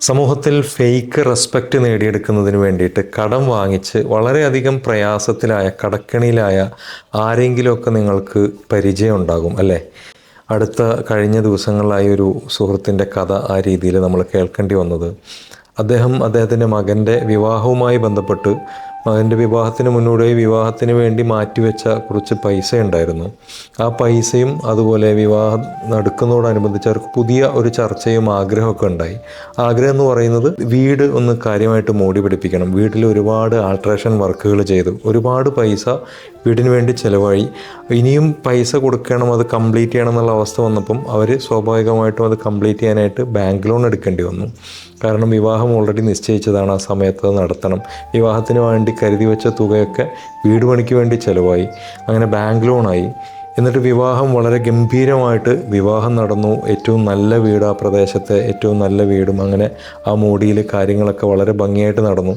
സമൂഹത്തിൽ fake respect നേടിയെടുക്കുന്നതിന് വേണ്ടിയിട്ട് കടം വാങ്ങിച്ച് വളരെയധികം പ്രയാസത്തിലായ കടക്കണിയിലായ ആരെങ്കിലുമൊക്കെ നിങ്ങൾക്ക് പരിചയം ഉണ്ടാകും അല്ലേ? അടുത്ത കഴിഞ്ഞ ദിവസങ്ങളിലായി ഒരു സുഹൃത്തിന്റെ കഥ ആ രീതിയിൽ നമ്മൾ കേൾക്കേണ്ടി വന്നത്. അദ്ദേഹം അദ്ദേഹത്തിന്റെ മകന്റെ വിവാഹവുമായി ബന്ധപ്പെട്ട് മകന്റെ വിവാഹത്തിന് മുന്നോടിയായി വിവാഹത്തിന് വേണ്ടി മാറ്റിവെച്ച കുറച്ച് പൈസ ഉണ്ടായിരുന്നു ആ പൈസയും അതുപോലെ വിവാഹം നടക്കുന്നതോടനുബന്ധിച്ച് അവർക്ക് പുതിയ ഒരു ചർച്ചയും ആഗ്രഹമൊക്കെ ഉണ്ടായി. ആഗ്രഹം എന്ന് പറയുന്നത് വീട് ഒന്ന് കാര്യമായിട്ട് മോടി പിടിപ്പിക്കണം. വീട്ടിൽ ഒരുപാട് ആൾട്രേഷൻ വർക്കുകൾ ചെയ്തു. ഒരുപാട് പൈസ വീടിന് വേണ്ടി ചിലവായി. ഇനിയും പൈസ കൊടുക്കണം അത് കംപ്ലീറ്റ് ചെയ്യണം എന്നുള്ള അവസ്ഥ വന്നപ്പം അവർ സ്വാഭാവികമായിട്ടും അത് കംപ്ലീറ്റ് ചെയ്യാനായിട്ട് ബാങ്ക് ലോൺ എടുക്കേണ്ടി വന്നു. കാരണം വിവാഹം ഓൾറെഡി നിശ്ചയിച്ചതാണ് ആ സമയത്ത് നടത്തണം. വിവാഹത്തിന് വേണ്ടി കരുതി വെച്ച തുകയൊക്കെ വീട് പണിക്ക് വേണ്ടി ചിലവായി അങ്ങനെ ബാങ്ക് ലോണായി എന്നിട്ട് വിവാഹം വളരെ ഗംഭീരമായിട്ട് വിവാഹം നടന്നു. ഏറ്റവും നല്ല വീട് ആ പ്രദേശത്തെ ഏറ്റവും നല്ല വീടും അങ്ങനെ ആ മോഡിയിൽ കാര്യങ്ങളൊക്കെ വളരെ ഭംഗിയായിട്ട് നടന്നു.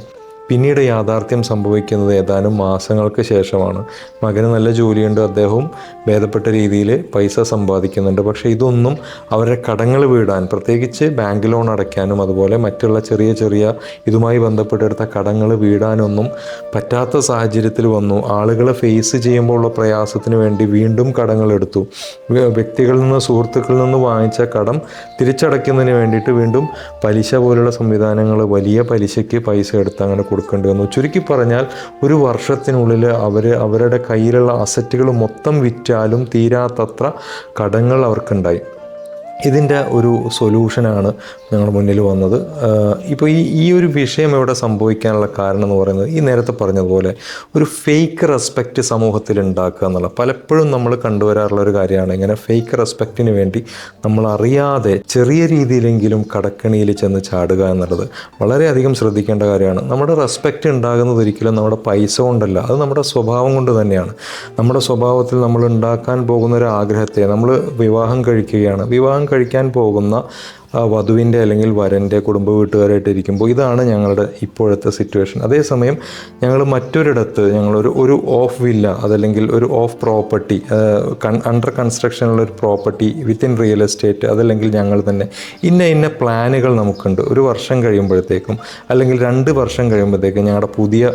പിന്നീട് യാഥാർത്ഥ്യം സംഭവിക്കുന്നത് ഏതാനും മാസങ്ങൾക്ക് ശേഷമാണ്. മകന് നല്ല ജോലിയുണ്ട് അദ്ദേഹവും ഭേദപ്പെട്ട രീതിയിൽ പൈസ സമ്പാദിക്കുന്നുണ്ട്. പക്ഷേ ഇതൊന്നും അവരുടെ കടങ്ങൾ വീടാൻ പ്രത്യേകിച്ച് ബാങ്ക് ലോൺ അടയ്ക്കാനും അതുപോലെ മറ്റുള്ള ചെറിയ ചെറിയ ഇതുമായി ബന്ധപ്പെട്ടെടുത്ത കടങ്ങൾ വീടാനൊന്നും പറ്റാത്ത സാഹചര്യത്തിൽ വന്നു. ആളുകൾ ഫേസ് ചെയ്യുമ്പോൾ ഉള്ള പ്രയാസത്തിന് വേണ്ടി വീണ്ടും കടങ്ങൾ എടുത്തു. വ്യക്തികളിൽ നിന്ന് സുഹൃത്തുക്കളിൽ നിന്ന് വാങ്ങിച്ച കടം തിരിച്ചടയ്ക്കുന്നതിന് വേണ്ടിയിട്ട് വീണ്ടും പലിശ പോലുള്ള സംവിധാനങ്ങൾ വലിയ പലിശയ്ക്ക് പൈസ എടുത്ത് അങ്ങനെ കൊടുക്കേണ്ടി വന്നു. ചുരുക്കി പറഞ്ഞാൽ ഒരു വർഷത്തിനുള്ളിൽ അവർ അവരുടെ കയ്യിലുള്ള അസറ്റുകൾ മൊത്തം വിറ്റാലും തീരാത്തത്ര കടങ്ങൾ അവർക്കുണ്ടായി. ഇതിന്റെ ഒരു സൊല്യൂഷനാണ് ഞങ്ങളുടെ മുന്നിൽ വന്നത്. ഇപ്പോൾ ഈ ഈ ഒരു വിഷയം ഇവിടെ സംഭവിക്കാനുള്ള കാരണം എന്ന് പറയുന്നത് ഈ നേരത്തെ പറഞ്ഞതുപോലെ ഒരു ഫേക്ക് റെസ്പെക്റ്റ് സമൂഹത്തിൽ ഉണ്ടാക്കുക എന്നുള്ള പലപ്പോഴും നമ്മൾ കണ്ടുവരാറുള്ള ഒരു കാര്യമാണ്. ഇങ്ങനെ ഫേക്ക് റെസ്പെക്റ്റിന് വേണ്ടി നമ്മൾ അറിയാതെ ചെറിയ രീതിയിലെങ്കിലും കടക്കണിയിൽ ചെന്ന് ചാടുക എന്നുള്ളത് വളരെയധികം ശ്രദ്ധിക്കേണ്ട കാര്യമാണ്. നമ്മുടെ റെസ്പെക്റ്റ് ഉണ്ടാകുന്നത് ഒരിക്കലും നമ്മുടെ പൈസ കൊണ്ടല്ല. അത് നമ്മുടെ സ്വഭാവം കൊണ്ട് തന്നെയാണ്. നമ്മുടെ സ്വഭാവത്തിൽ നമ്മൾ ഉണ്ടാക്കാൻ പോകുന്ന ഒരു ആഗ്രഹത്തെ നമ്മൾ വിവാഹം കഴിക്കുകയാണ്. വിവാഹം കഴിക്കാൻ പോകുന്ന വധുവിന്റെ അല്ലെങ്കിൽ വരന്റെ കുടുംബ വീട്ടുകാരായിട്ട് ഇരിക്കുമ്പോൾ ഇതാണ് ഞങ്ങളുടെ ഇപ്പോഴത്തെ സിറ്റുവേഷൻ അതേസമയം ഞങ്ങൾ മറ്റൊരിടത്ത് ഞങ്ങളൊരു ഒരു ഓഫ് വില്ല അതല്ലെങ്കിൽ ഒരു ഓഫ് പ്രോപ്പർട്ടി അണ്ടർ കൺസ്ട്രക്ഷനുള്ള ഒരു പ്രോപ്പർട്ടി വിത്തിൻ റിയൽ എസ്റ്റേറ്റ് അതല്ലെങ്കിൽ ഞങ്ങൾ തന്നെ ഇന്ന ഇന്ന പ്ലാനുകൾ നമുക്കുണ്ട്. ഒരു വർഷം കഴിയുമ്പോഴത്തേക്കും അല്ലെങ്കിൽ രണ്ട് വർഷം കഴിയുമ്പോഴത്തേക്കും ഞങ്ങളുടെ പുതിയ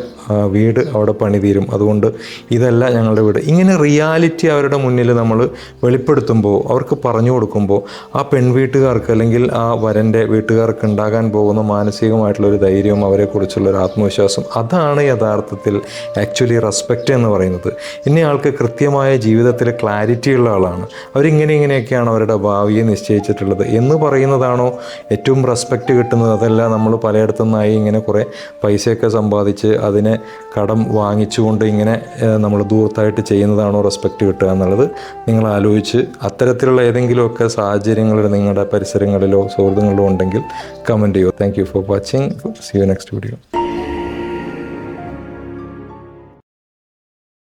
വീട് അവിടെ പണി തീരും. അതുകൊണ്ട് ഇതല്ല ഞങ്ങളുടെ വീട്. ഇങ്ങനെ റിയാലിറ്റി അവരുടെ മുന്നിൽ നമ്മൾ വെളിപ്പെടുത്തുമ്പോൾ അവർക്ക് പറഞ്ഞു കൊടുക്കുമ്പോൾ ആ പെൺവീട്ടുകാർക്ക് അല്ലെങ്കിൽ ആ വരന്റെ വീട്ടുകാർക്ക് ഉണ്ടാകാൻ പോകുന്ന മാനസികമായിട്ടുള്ള ഒരു ധൈര്യവും അവരെക്കുറിച്ചുള്ള ഒരു ആത്മവിശ്വാസം അതാണ് യഥാർത്ഥത്തിൽ ആക്ച്വലി റെസ്പെക്റ്റ് എന്ന് പറയുന്നത്. ഇന്ന ആൾക്ക് കൃത്യമായ ജീവിതത്തിൽ ക്ലാരിറ്റി ഉള്ള ആളാണ്. അവരിങ്ങനെ ഇങ്ങനെയൊക്കെയാണ് അവരുടെ ഭാവിയെ നിശ്ചയിച്ചിട്ടുള്ളത്. എന്ന് പറയുന്നതാണോ ഏറ്റവും റെസ്പെക്റ്റ് കിട്ടുന്നത്? അതല്ല നമ്മൾ പലയിടത്തു നിന്നായി ഇങ്ങനെ കുറേ പൈസയൊക്കെ സമ്പാദിച്ച് അതിനെ കടം വാങ്ങിച്ചുകൊണ്ട് ഇങ്ങനെ നമ്മൾ ദൂർത്തായിട്ട് ചെയ്യുന്നതാണോ റെസ്പെക്റ്റ് കിട്ടുക എന്നുള്ളത് നിങ്ങൾ ആലോചിച്ച് അത്തരത്തിലുള്ള ഏതെങ്കിലുമൊക്കെ സാഹചര്യങ്ങളിൽ നിങ്ങളുടെ പരിസരങ്ങളിലോ സുഹൃത്തുക്കളിലോ ഉണ്ടെങ്കിൽ കമന്റ് ചെയ്യൂ thank you for watching see you next video